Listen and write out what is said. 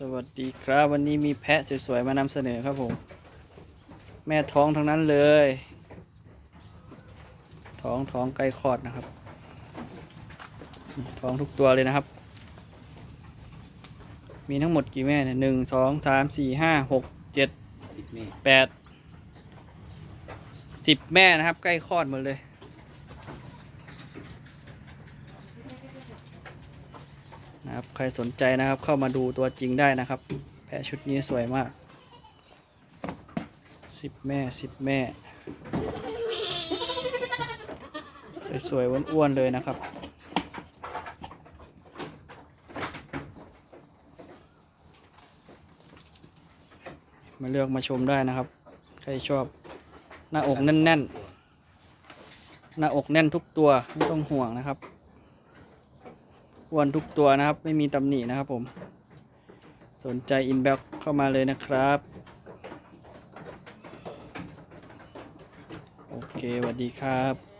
สวัสดีครับวันนี้มีแพะสวยๆมานำเสนอครับผม แม่ท้องทั้งนั้นเลย ท้องท้องใกล้คลอดนะครับนี่ท้องทุกตัวเลยนะครับ มีทั้งหมดกี่แม่เนี่ยหนึ่งสองสามสี่ห้าหกเจ็ดสิบเมตรแปดสิบแม่นะครับ ใกล้คลอดหมดเลย นะครับใครสนใจนะครับเข้ามาดูตัวจริงได้นะครับ แพะชุดนี้สวยมากสิบแม่สิบแม่ สวยๆอ้วนๆเลยนะครับมาเลือกมาชมได้นะครับ ใครชอบหน้าอกแน่นๆ หน้าอกแน่นทุกตัวไม่ต้องห่วงนะครับ อ้วนทุกตัวนะครับ ไม่มีตำหนินะครับผม สนใจอินบ็อกเข้ามาเลยนะครับ โอเคสวัสดีครับ